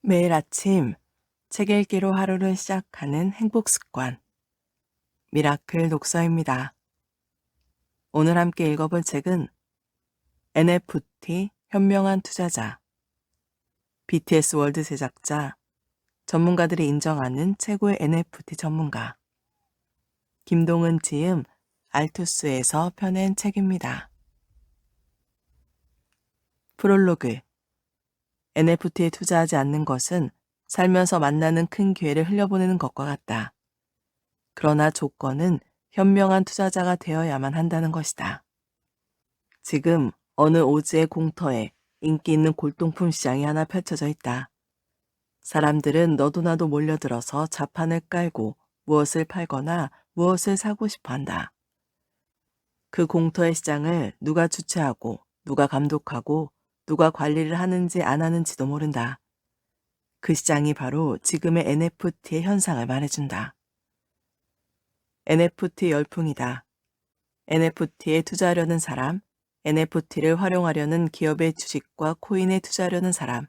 매일 아침 책 읽기로 하루를 시작하는 행복 습관. 미라클 독서입니다. 오늘 함께 읽어볼 책은 NFT 현명한 투자자. BTS 월드 제작자, 전문가들이 인정하는 최고의 NFT 전문가. 김동은 지음 알투스에서 펴낸 책입니다. 프롤로그 NFT에 투자하지 않는 것은 살면서 만나는 큰 기회를 흘려보내는 것과 같다. 그러나 조건은 현명한 투자자가 되어야만 한다는 것이다. 지금 어느 오지의 공터에 인기 있는 골동품 시장이 하나 펼쳐져 있다. 사람들은 너도 나도 몰려들어서 자판을 깔고 무엇을 팔거나 무엇을 사고 싶어 한다. 그 공터의 시장을 누가 주최하고 누가 감독하고 누가 관리를 하는지 안 하는지도 모른다. 그 시장이 바로 지금의 NFT의 현상을 말해준다. NFT 열풍이다. NFT에 투자하려는 사람, NFT를 활용하려는 기업의 주식과 코인에 투자하려는 사람,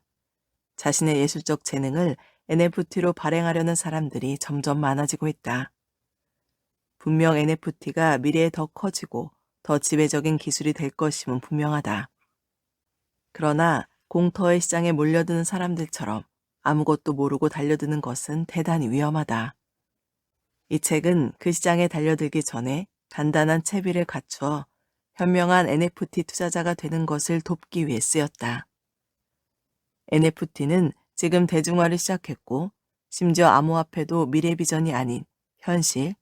자신의 예술적 재능을 NFT로 발행하려는 사람들이 점점 많아지고 있다. 분명 NFT가 미래에 더 커지고 더 지배적인 기술이 될 것임은 분명하다. 그러나 공터의 시장에 몰려드는 사람들처럼 아무것도 모르고 달려드는 것은 대단히 위험하다. 이 책은 그 시장에 달려들기 전에 간단한 채비를 갖추어 현명한 NFT 투자자가 되는 것을 돕기 위해 쓰였다. NFT는 지금 대중화를 시작했고, 심지어 암호화폐도 미래 비전이 아닌 현실,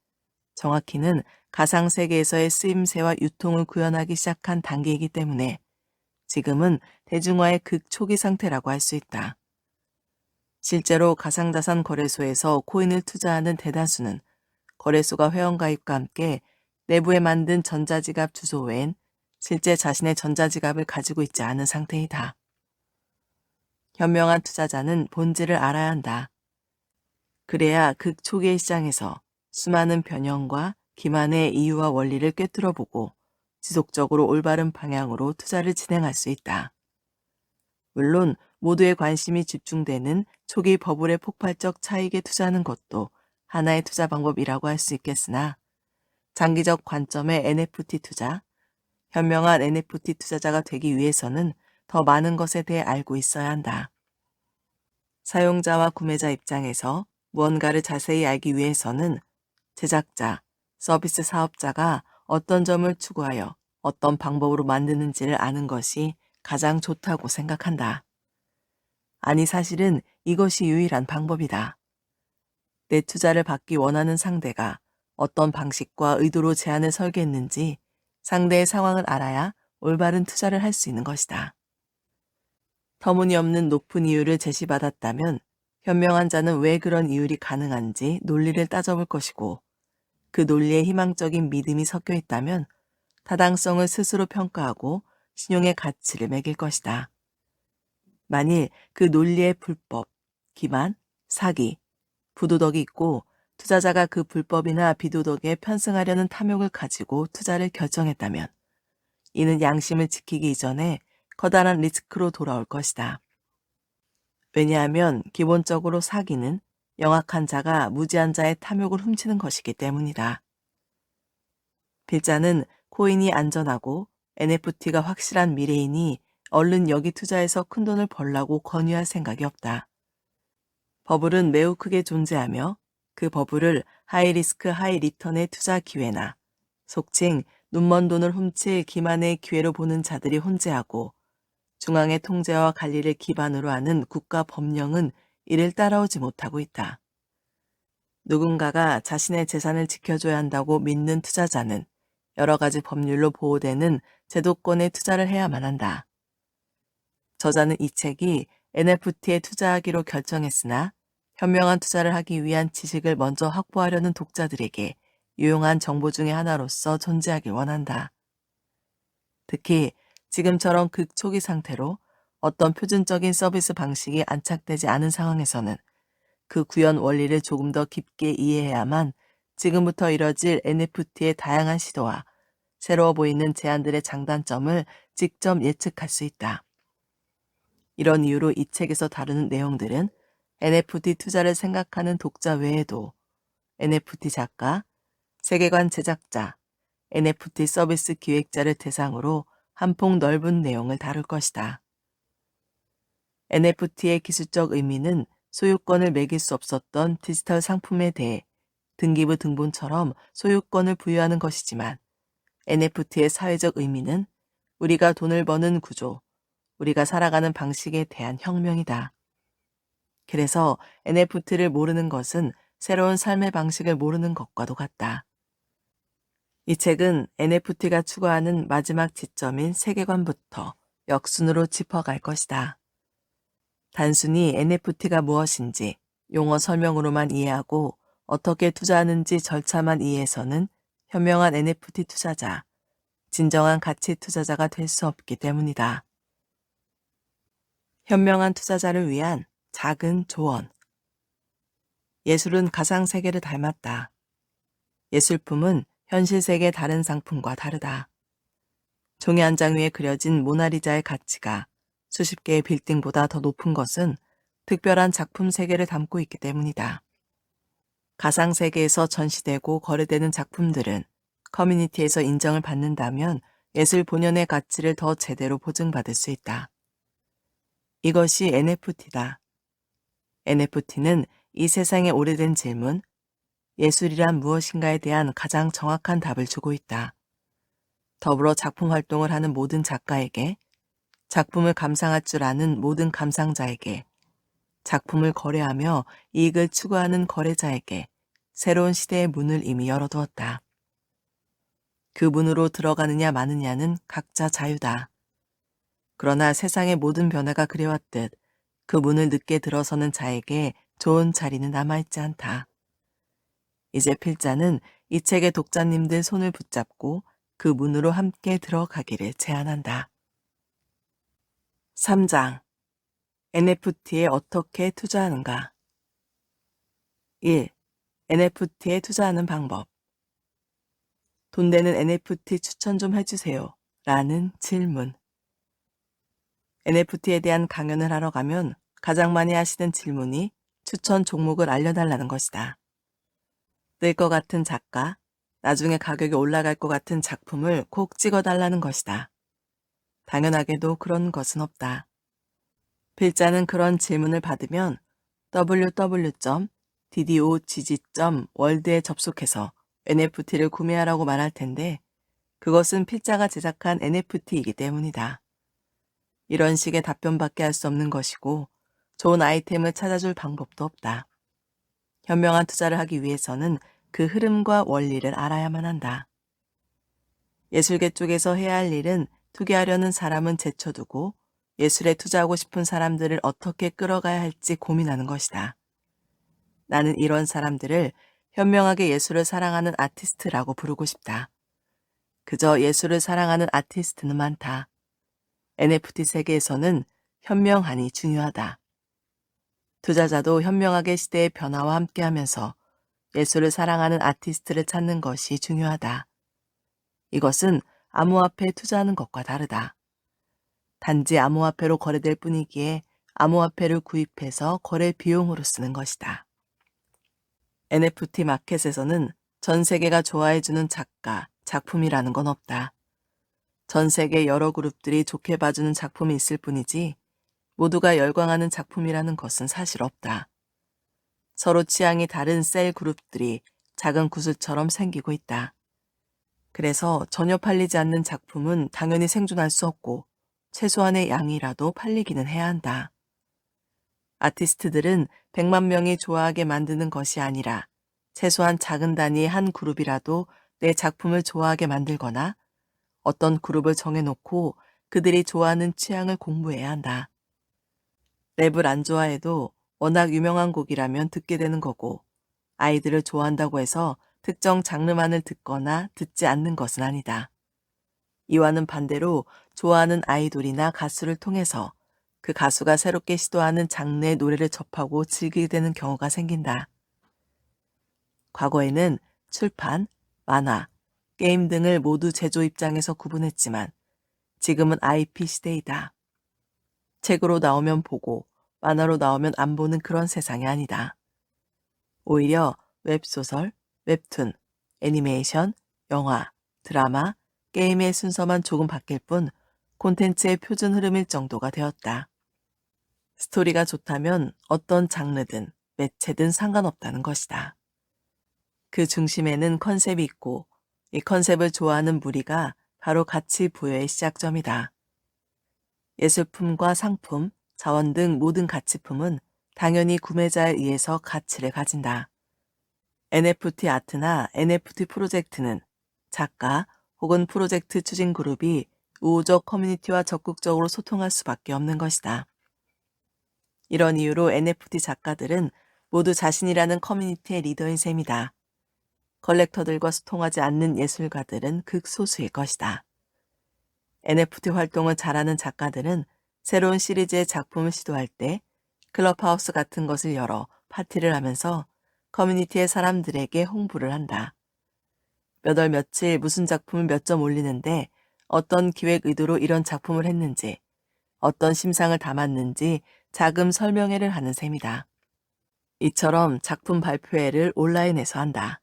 정확히는 가상세계에서의 쓰임새와 유통을 구현하기 시작한 단계이기 때문에 지금은 대중화의 극초기 상태라고 할 수 있다. 실제로 가상자산 거래소에서 코인을 투자하는 대다수는 거래소가 회원가입과 함께 내부에 만든 전자지갑 주소 외엔 실제 자신의 전자지갑을 가지고 있지 않은 상태이다. 현명한 투자자는 본질을 알아야 한다. 그래야 극초기의 시장에서 수많은 변형과 기만의 이유와 원리를 꿰뚫어 보고 지속적으로 올바른 방향으로 투자를 진행할 수 있다. 물론 모두의 관심이 집중되는 초기 버블의 폭발적 차익에 투자하는 것도 하나의 투자 방법이라고 할 수 있겠으나 장기적 관점의 NFT 투자, 현명한 NFT 투자자가 되기 위해서는 더 많은 것에 대해 알고 있어야 한다. 사용자와 구매자 입장에서 무언가를 자세히 알기 위해서는 제작자, 서비스 사업자가 어떤 점을 추구하여 어떤 방법으로 만드는지를 아는 것이 가장 좋다고 생각한다. 아니, 사실은 이것이 유일한 방법이다. 내 투자를 받기 원하는 상대가 어떤 방식과 의도로 제안을 설계했는지 상대의 상황을 알아야 올바른 투자를 할 수 있는 것이다. 터무니없는 높은 이유를 제시받았다면 현명한 자는 왜 그런 이율이 가능한지 논리를 따져볼 것이고 그 논리에 희망적인 믿음이 섞여 있다면 타당성을 스스로 평가하고 신용의 가치를 매길 것이다. 만일 그 논리의 불법, 기만, 사기, 부도덕이 있고 투자자가 그 불법이나 비도덕에 편승하려는 탐욕을 가지고 투자를 결정했다면 이는 양심을 지키기 이전에 커다란 리스크로 돌아올 것이다. 왜냐하면 기본적으로 사기는 영악한 자가 무지한 자의 탐욕을 훔치는 것이기 때문이다. 필자는 코인이 안전하고 NFT가 확실한 미래이니 얼른 여기 투자해서 큰 돈을 벌라고 권유할 생각이 없다. 버블은 매우 크게 존재하며 그 버블을 하이리스크 하이리턴의 투자 기회나 속칭 눈먼 돈을 훔칠 기만의 기회로 보는 자들이 혼재하고 중앙의 통제와 관리를 기반으로 하는 국가 법령은 이를 따라오지 못하고 있다. 누군가가 자신의 재산을 지켜줘야 한다고 믿는 투자자는 여러 가지 법률로 보호되는 제도권에 투자를 해야만 한다. 저자는 이 책이 NFT에 투자하기로 결정했으나 현명한 투자를 하기 위한 지식을 먼저 확보하려는 독자들에게 유용한 정보 중의 하나로서 존재하길 원한다. 특히 지금처럼 극초기 상태로 어떤 표준적인 서비스 방식이 안착되지 않은 상황에서는 그 구현 원리를 조금 더 깊게 이해해야만 지금부터 이뤄질 NFT의 다양한 시도와 새로워 보이는 제안들의 장단점을 직접 예측할 수 있다. 이런 이유로 이 책에서 다루는 내용들은 NFT 투자를 생각하는 독자 외에도 NFT 작가, 세계관 제작자, NFT 서비스 기획자를 대상으로 한폭 넓은 내용을 다룰 것이다. NFT의 기술적 의미는 소유권을 매길 수 없었던 디지털 상품에 대해 등기부 등본처럼 소유권을 부여하는 것이지만 NFT의 사회적 의미는 우리가 돈을 버는 구조, 우리가 살아가는 방식에 대한 혁명이다. 그래서 NFT를 모르는 것은 새로운 삶의 방식을 모르는 것과도 같다. 이 책은 NFT가 추구하는 마지막 지점인 세계관부터 역순으로 짚어갈 것이다. 단순히 NFT가 무엇인지 용어 설명으로만 이해하고 어떻게 투자하는지 절차만 이해해서는 현명한 NFT 투자자, 진정한 가치 투자자가 될 수 없기 때문이다. 현명한 투자자를 위한 작은 조언. 예술은 가상 세계를 닮았다. 예술품은 현실 세계 다른 상품과 다르다. 종이 한 장 위에 그려진 모나리자의 가치가 수십 개의 빌딩보다 더 높은 것은 특별한 작품 세계를 담고 있기 때문이다. 가상 세계에서 전시되고 거래되는 작품들은 커뮤니티에서 인정을 받는다면 예술 본연의 가치를 더 제대로 보증받을 수 있다. 이것이 NFT다. NFT는 이 세상의 오래된 질문, 예술이란 무엇인가에 대한 가장 정확한 답을 주고 있다. 더불어 작품 활동을 하는 모든 작가에게, 작품을 감상할 줄 아는 모든 감상자에게, 작품을 거래하며 이익을 추구하는 거래자에게 새로운 시대의 문을 이미 열어두었다. 그 문으로 들어가느냐 마느냐는 각자 자유다. 그러나 세상의 모든 변화가 그래왔듯 그 문을 늦게 들어서는 자에게 좋은 자리는 남아있지 않다. 이제 필자는 이 책의 독자님들 손을 붙잡고 그 문으로 함께 들어가기를 제안한다. 3장 NFT에 어떻게 투자하는가 1. NFT에 투자하는 방법 돈 되는 NFT 추천 좀 해주세요. 라는 질문 NFT에 대한 강연을 하러 가면 가장 많이 하시는 질문이 추천 종목을 알려달라는 것이다. 뜰것 같은 작가, 나중에 가격이 올라갈 것 같은 작품을 꼭 찍어달라는 것이다. 당연하게도 그런 것은 없다. 필자는 그런 질문을 받으면 www.ddogg.world에 접속해서 NFT를 구매하라고 말할 텐데 그것은 필자가 제작한 NFT이기 때문이다. 이런 식의 답변밖에 할 수 없는 것이고 좋은 아이템을 찾아줄 방법도 없다. 현명한 투자를 하기 위해서는 그 흐름과 원리를 알아야만 한다. 예술계 쪽에서 해야 할 일은 투기하려는 사람은 제쳐두고 예술에 투자하고 싶은 사람들을 어떻게 끌어가야 할지 고민하는 것이다. 나는 이런 사람들을 현명하게 예술을 사랑하는 아티스트라고 부르고 싶다. 그저 예술을 사랑하는 아티스트는 많다. NFT 세계에서는 현명하니 중요하다. 투자자도 현명하게 시대의 변화와 함께하면서 예술을 사랑하는 아티스트를 찾는 것이 중요하다. 이것은 암호화폐에 투자하는 것과 다르다. 단지 암호화폐로 거래될 뿐이기에 암호화폐를 구입해서 거래 비용으로 쓰는 것이다. NFT 마켓에서는 전 세계가 좋아해주는 작가, 작품이라는 건 없다. 전 세계 여러 그룹들이 좋게 봐주는 작품이 있을 뿐이지 모두가 열광하는 작품이라는 것은 사실 없다. 서로 취향이 다른 셀 그룹들이 작은 구슬처럼 생기고 있다. 그래서 전혀 팔리지 않는 작품은 당연히 생존할 수 없고 최소한의 양이라도 팔리기는 해야 한다. 아티스트들은 100만 명이 좋아하게 만드는 것이 아니라 최소한 작은 단위의 한 그룹이라도 내 작품을 좋아하게 만들거나 어떤 그룹을 정해놓고 그들이 좋아하는 취향을 공부해야 한다. 랩을 안 좋아해도 워낙 유명한 곡이라면 듣게 되는 거고 아이들을 좋아한다고 해서 특정 장르만을 듣거나 듣지 않는 것은 아니다. 이와는 반대로 좋아하는 아이돌이나 가수를 통해서 그 가수가 새롭게 시도하는 장르의 노래를 접하고 즐기게 되는 경우가 생긴다. 과거에는 출판, 만화, 게임 등을 모두 제조 입장에서 구분했지만 지금은 IP 시대이다. 책으로 나오면 보고 만화로 나오면 안 보는 그런 세상이 아니다. 오히려 웹소설, 웹툰, 애니메이션, 영화, 드라마, 게임의 순서만 조금 바뀔 뿐 콘텐츠의 표준 흐름일 정도가 되었다. 스토리가 좋다면 어떤 장르든 매체든 상관없다는 것이다. 그 중심에는 컨셉이 있고 이 컨셉을 좋아하는 무리가 바로 가치 부여의 시작점이다. 예술품과 상품, 자원 등 모든 가치품은 당연히 구매자에 의해서 가치를 가진다. NFT 아트나 NFT 프로젝트는 작가 혹은 프로젝트 추진 그룹이 우호적 커뮤니티와 적극적으로 소통할 수밖에 없는 것이다. 이런 이유로 NFT 작가들은 모두 자신이라는 커뮤니티의 리더인 셈이다. 컬렉터들과 소통하지 않는 예술가들은 극소수일 것이다. NFT 활동을 잘하는 작가들은 새로운 시리즈의 작품을 시도할 때 클럽하우스 같은 것을 열어 파티를 하면서 커뮤니티의 사람들에게 홍보를 한다. 몇월 며칠 무슨 작품을 몇 점 올리는데 어떤 기획 의도로 이런 작품을 했는지, 어떤 심상을 담았는지 자금 설명회를 하는 셈이다. 이처럼 작품 발표회를 온라인에서 한다.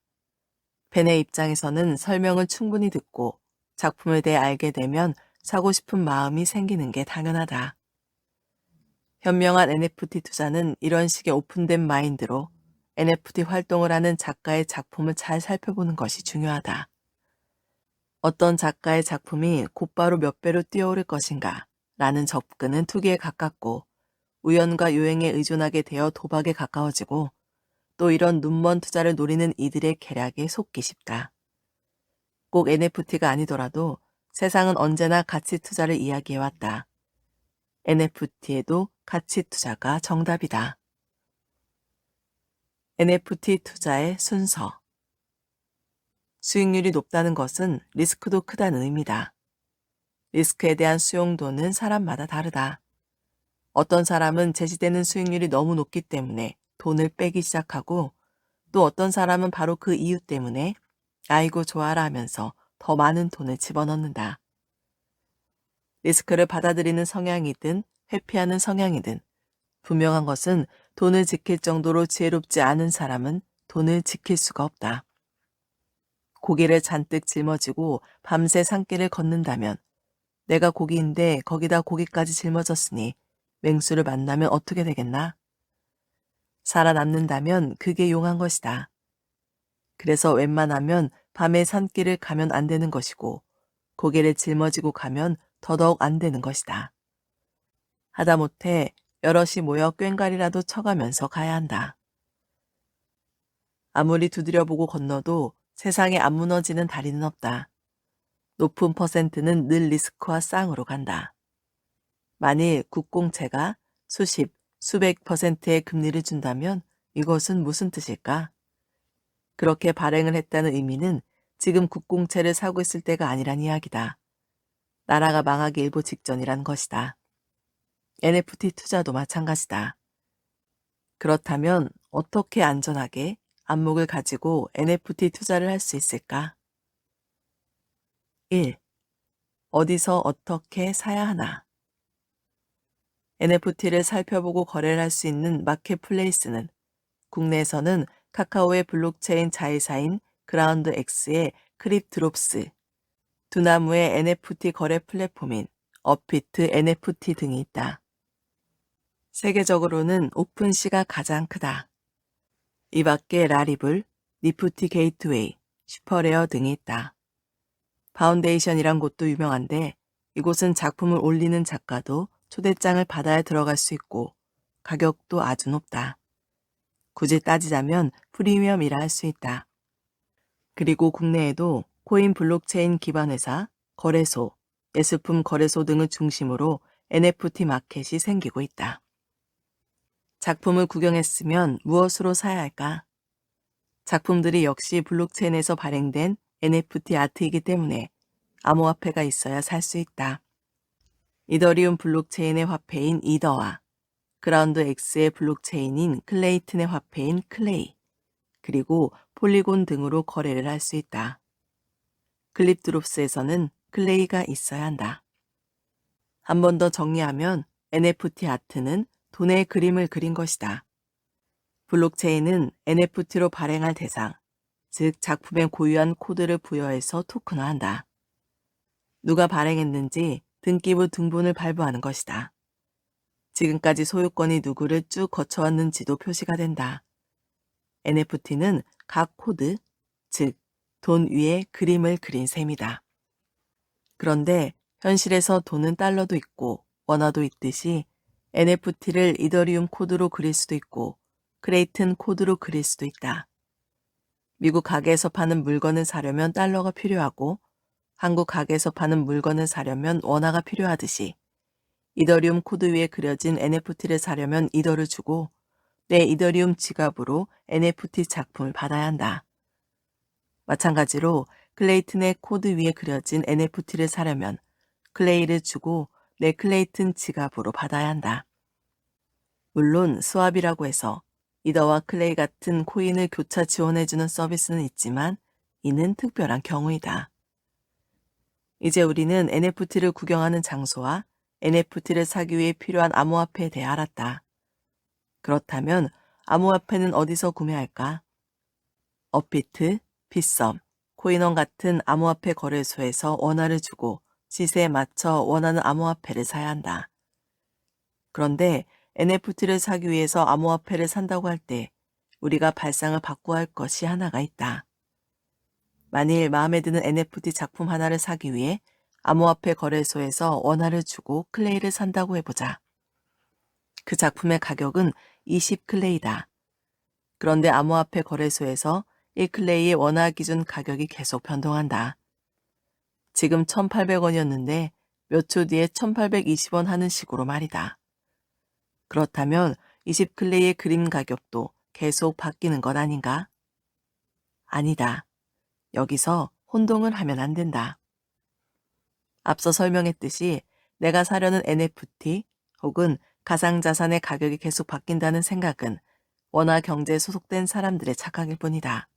팬의 입장에서는 설명을 충분히 듣고 작품에 대해 알게 되면 사고 싶은 마음이 생기는 게 당연하다. 현명한 NFT 투자는 이런 식의 오픈된 마인드로 NFT 활동을 하는 작가의 작품을 잘 살펴보는 것이 중요하다. 어떤 작가의 작품이 곧바로 몇 배로 뛰어오를 것인가 라는 접근은 투기에 가깝고 우연과 요행에 의존하게 되어 도박에 가까워지고 또 이런 눈먼 투자를 노리는 이들의 계략에 속기 쉽다. 꼭 NFT가 아니더라도 세상은 언제나 가치 투자를 이야기해왔다. NFT에도 가치 투자가 정답이다. NFT 투자의 순서. 수익률이 높다는 것은 리스크도 크다는 의미다. 리스크에 대한 수용도는 사람마다 다르다. 어떤 사람은 제시되는 수익률이 너무 높기 때문에 돈을 빼기 시작하고 또 어떤 사람은 바로 그 이유 때문에 아이고 좋아라 하면서 더 많은 돈을 집어넣는다. 리스크를 받아들이는 성향이든 회피하는 성향이든 분명한 것은 돈을 지킬 정도로 지혜롭지 않은 사람은 돈을 지킬 수가 없다. 고기를 잔뜩 짊어지고 밤새 산길을 걷는다면 내가 고기인데 거기다 고기까지 짊어졌으니 맹수를 만나면 어떻게 되겠나? 살아남는다면 그게 용한 것이다. 그래서 웬만하면 밤에 산길을 가면 안 되는 것이고 고개를 짊어지고 가면 더더욱 안 되는 것이다. 하다못해 여럿이 모여 꽹가리라도 쳐가면서 가야 한다. 아무리 두드려보고 건너도 세상에 안 무너지는 다리는 없다. 높은 퍼센트는 늘 리스크와 쌍으로 간다. 만일 국공채가 수십, 수백 퍼센트의 금리를 준다면 이것은 무슨 뜻일까? 그렇게 발행을 했다는 의미는 지금 국공채를 사고 있을 때가 아니란 이야기다. 나라가 망하기 일보 직전이란 것이다. NFT 투자도 마찬가지다. 그렇다면 어떻게 안전하게 안목을 가지고 NFT 투자를 할 수 있을까? 1. 어디서 어떻게 사야 하나? NFT를 살펴보고 거래를 할 수 있는 마켓플레이스는 국내에서는 카카오의 블록체인 자회사인 그라운드 X의 크립드롭스, 두나무의 NFT 거래 플랫폼인 어피트 NFT 등이 있다. 세계적으로는 오픈시가 가장 크다. 이 밖에 라리블, 니프티 게이트웨이, 슈퍼레어 등이 있다. 파운데이션이란 곳도 유명한데 이곳은 작품을 올리는 작가도 초대장을 받아야 들어갈 수 있고 가격도 아주 높다. 굳이 따지자면 프리미엄이라 할 수 있다. 그리고 국내에도 코인 블록체인 기반 회사, 거래소, 예술품 거래소 등을 중심으로 NFT 마켓이 생기고 있다. 작품을 구경했으면 무엇으로 사야 할까? 작품들이 역시 블록체인에서 발행된 NFT 아트이기 때문에 암호화폐가 있어야 살 수 있다. 이더리움 블록체인의 화폐인 이더와 그라운드 X의 블록체인인 클레이튼의 화폐인 클레이, 그리고 폴리곤 등으로 거래를 할 수 있다. 클립드롭스에서는 클레이가 있어야 한다. 한 번 더 정리하면 NFT 아트는 돈의 그림을 그린 것이다. 블록체인은 NFT로 발행할 대상, 즉 작품의 고유한 코드를 부여해서 토큰화한다. 누가 발행했는지 등기부 등본을 발부하는 것이다. 지금까지 소유권이 누구를 쭉 거쳐왔는지도 표시가 된다. NFT는 각 코드, 즉, 돈 위에 그림을 그린 셈이다. 그런데 현실에서 돈은 달러도 있고 원화도 있듯이 NFT를 이더리움 코드로 그릴 수도 있고 크레이튼 코드로 그릴 수도 있다. 미국 가게에서 파는 물건을 사려면 달러가 필요하고 한국 가게에서 파는 물건을 사려면 원화가 필요하듯이 이더리움 코드 위에 그려진 NFT를 사려면 이더를 주고 내 이더리움 지갑으로 NFT 작품을 받아야 한다. 마찬가지로 클레이튼의 코드 위에 그려진 NFT를 사려면 클레이를 주고 내 클레이튼 지갑으로 받아야 한다. 물론 스왑이라고 해서 이더와 클레이 같은 코인을 교차 지원해주는 서비스는 있지만 이는 특별한 경우이다. 이제 우리는 NFT를 구경하는 장소와 NFT를 사기 위해 필요한 암호화폐에 대해 알았다. 그렇다면 암호화폐는 어디서 구매할까? 업비트, 빗썸, 코인원 같은 암호화폐 거래소에서 원화를 주고 시세에 맞춰 원하는 암호화폐를 사야 한다. 그런데 NFT를 사기 위해서 암호화폐를 산다고 할 때 우리가 발상을 바꿔야 할 것이 하나가 있다. 만일 마음에 드는 NFT 작품 하나를 사기 위해 암호화폐 거래소에서 원화를 주고 클레이를 산다고 해보자. 그 작품의 가격은 20클레이다. 그런데 암호화폐 거래소에서 1클레이의 원화 기준 가격이 계속 변동한다. 지금 1,800원이었는데 몇 초 뒤에 1,820원 하는 식으로 말이다. 그렇다면 20클레이의 그림 가격도 계속 바뀌는 것 아닌가? 아니다. 여기서 혼동을 하면 안 된다. 앞서 설명했듯이 내가 사려는 NFT 혹은 가상자산의 가격이 계속 바뀐다는 생각은 원화 경제에 소속된 사람들의 착각일 뿐이다.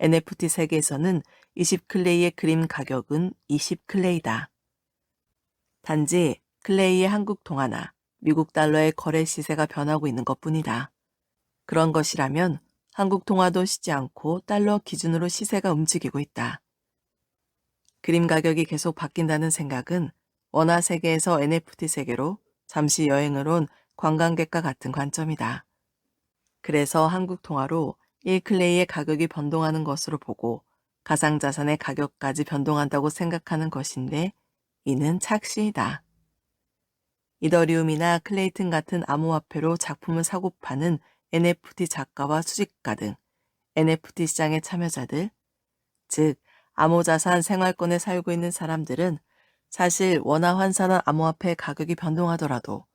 NFT 세계에서는 20클레이의 그림 가격은 20클레이다. 단지 클레이의 한국 동화나 미국 달러의 거래 시세가 변하고 있는 것 뿐이다. 그런 것이라면 한국 동화도 쉬지 않고 달러 기준으로 시세가 움직이고 있다. 그림 가격이 계속 바뀐다는 생각은 원화 세계에서 NFT 세계로 잠시 여행을 온 관광객과 같은 관점이다. 그래서 한국 통화로 1클레이의 가격이 변동하는 것으로 보고 가상자산의 가격까지 변동한다고 생각하는 것인데 이는 착시이다. 이더리움이나 클레이튼 같은 암호화폐로 작품을 사고 파는 NFT 작가와 수집가 등 NFT 시장의 참여자들, 즉 암호자산 생활권에 살고 있는 사람들은 사실 원화 환산한 암호화폐 가격이 변동하더라도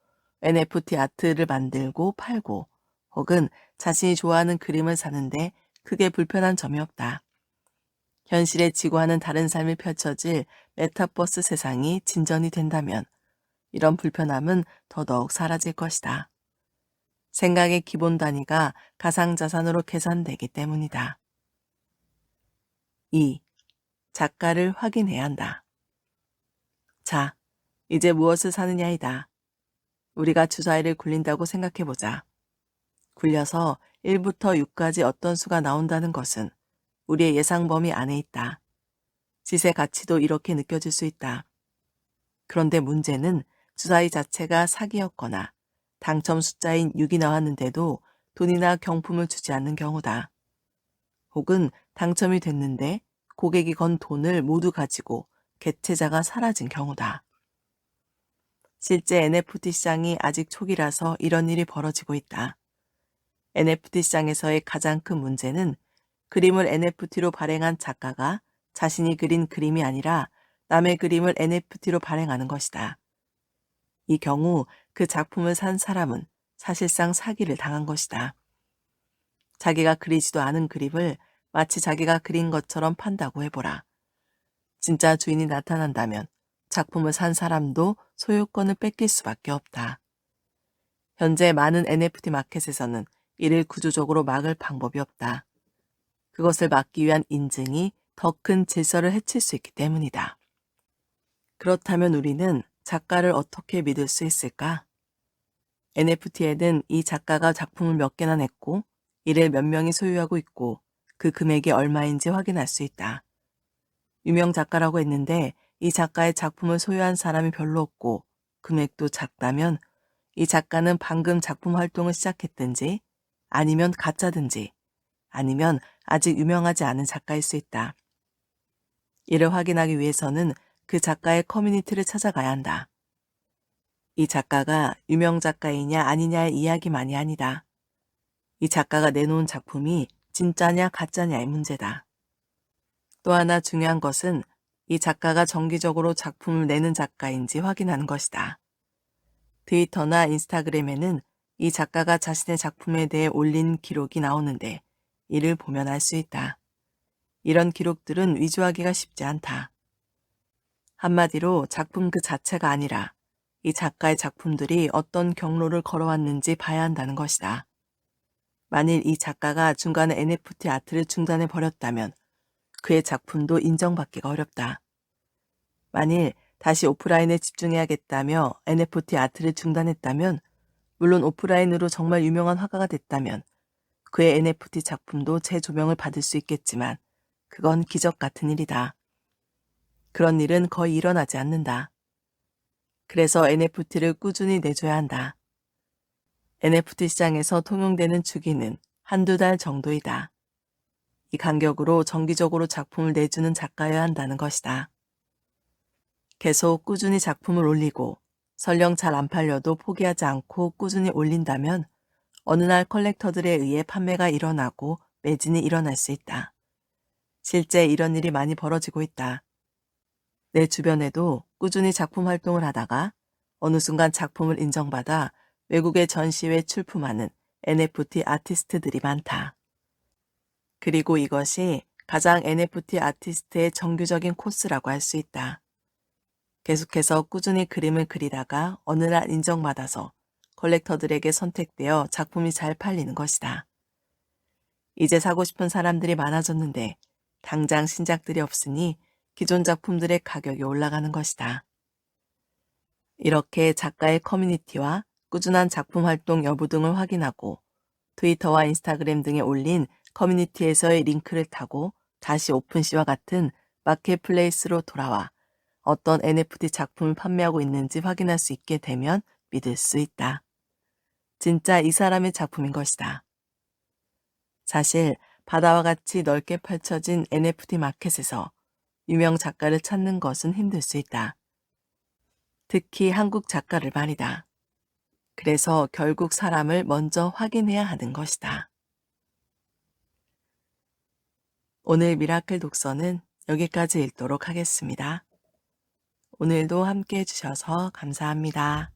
NFT 아트를 만들고 팔고 혹은 자신이 좋아하는 그림을 사는데 크게 불편한 점이 없다. 현실의 지구와는 다른 삶이 펼쳐질 메타버스 세상이 진전이 된다면 이런 불편함은 더더욱 사라질 것이다. 생각의 기본 단위가 가상자산으로 계산되기 때문이다. 2. 작가를 확인해야 한다. 자, 이제 무엇을 사느냐이다. 우리가 주사위를 굴린다고 생각해보자. 굴려서 1부터 6까지 어떤 수가 나온다는 것은 우리의 예상 범위 안에 있다. 시세 가치도 이렇게 느껴질 수 있다. 그런데 문제는 주사위 자체가 사기였거나 당첨 숫자인 6이 나왔는데도 돈이나 경품을 주지 않는 경우다. 혹은 당첨이 됐는데 고객이 건 돈을 모두 가지고 개체자가 사라진 경우다. 실제 NFT 시장이 아직 초기라서 이런 일이 벌어지고 있다. NFT 시장에서의 가장 큰 문제는 그림을 NFT로 발행한 작가가 자신이 그린 그림이 아니라 남의 그림을 NFT로 발행하는 것이다. 이 경우 그 작품을 산 사람은 사실상 사기를 당한 것이다. 자기가 그리지도 않은 그림을 마치 자기가 그린 것처럼 판다고 해보라. 진짜 주인이 나타난다면 작품을 산 사람도 소유권을 뺏길 수밖에 없다. 현재 많은 NFT 마켓에서는 이를 구조적으로 막을 방법이 없다. 그것을 막기 위한 인증이 더 큰 질서를 해칠 수 있기 때문이다. 그렇다면 우리는 작가를 어떻게 믿을 수 있을까? NFT에는 이 작가가 작품을 몇 개나 냈고 이를 몇 명이 소유하고 있고 그 금액이 얼마인지 확인할 수 있다. 유명 작가라고 했는데 이 작가의 작품을 소유한 사람이 별로 없고 금액도 작다면 이 작가는 방금 작품 활동을 시작했든지 아니면 가짜든지 아니면 아직 유명하지 않은 작가일 수 있다. 이를 확인하기 위해서는 그 작가의 커뮤니티를 찾아가야 한다. 이 작가가 유명 작가이냐 아니냐의 이야기만이 아니다. 이 작가가 내놓은 작품이 진짜냐 가짜냐의 문제다. 또 하나 중요한 것은 이 작가가 정기적으로 작품을 내는 작가인지 확인하는 것이다. 트위터나 인스타그램에는 이 작가가 자신의 작품에 대해 올린 기록이 나오는데 이를 보면 알 수 있다. 이런 기록들은 위조하기가 쉽지 않다. 한마디로 작품 그 자체가 아니라 이 작가의 작품들이 어떤 경로를 걸어왔는지 봐야 한다는 것이다. 만일 이 작가가 중간에 NFT 아트를 중단해 버렸다면 그의 작품도 인정받기가 어렵다. 만일 다시 오프라인에 집중해야겠다며 NFT 아트를 중단했다면 물론 오프라인으로 정말 유명한 화가가 됐다면 그의 NFT 작품도 재조명을 받을 수 있겠지만 그건 기적 같은 일이다. 그런 일은 거의 일어나지 않는다. 그래서 NFT를 꾸준히 내줘야 한다. NFT 시장에서 통용되는 주기는 한두 달 정도이다. 이 간격으로 정기적으로 작품을 내주는 작가여야 한다는 것이다. 계속 꾸준히 작품을 올리고 설령 잘 안 팔려도 포기하지 않고 꾸준히 올린다면 어느 날 컬렉터들에 의해 판매가 일어나고 매진이 일어날 수 있다. 실제 이런 일이 많이 벌어지고 있다. 내 주변에도 꾸준히 작품 활동을 하다가 어느 순간 작품을 인정받아 외국의 전시회에 출품하는 NFT 아티스트들이 많다. 그리고 이것이 가장 NFT 아티스트의 정규적인 코스라고 할 수 있다. 계속해서 꾸준히 그림을 그리다가 어느 날 인정받아서 컬렉터들에게 선택되어 작품이 잘 팔리는 것이다. 이제 사고 싶은 사람들이 많아졌는데 당장 신작들이 없으니 기존 작품들의 가격이 올라가는 것이다. 이렇게 작가의 커뮤니티와 꾸준한 작품 활동 여부 등을 확인하고 트위터와 인스타그램 등에 올린 커뮤니티에서의 링크를 타고 다시 오픈시와 같은 마켓플레이스로 돌아와 어떤 NFT 작품을 판매하고 있는지 확인할 수 있게 되면 믿을 수 있다. 진짜 이 사람의 작품인 것이다. 사실 바다와 같이 넓게 펼쳐진 NFT 마켓에서 유명 작가를 찾는 것은 힘들 수 있다. 특히 한국 작가를 말이다. 그래서 결국 사람을 먼저 확인해야 하는 것이다. 오늘 미라클 독서는 여기까지 읽도록 하겠습니다. 오늘도 함께 해주셔서 감사합니다.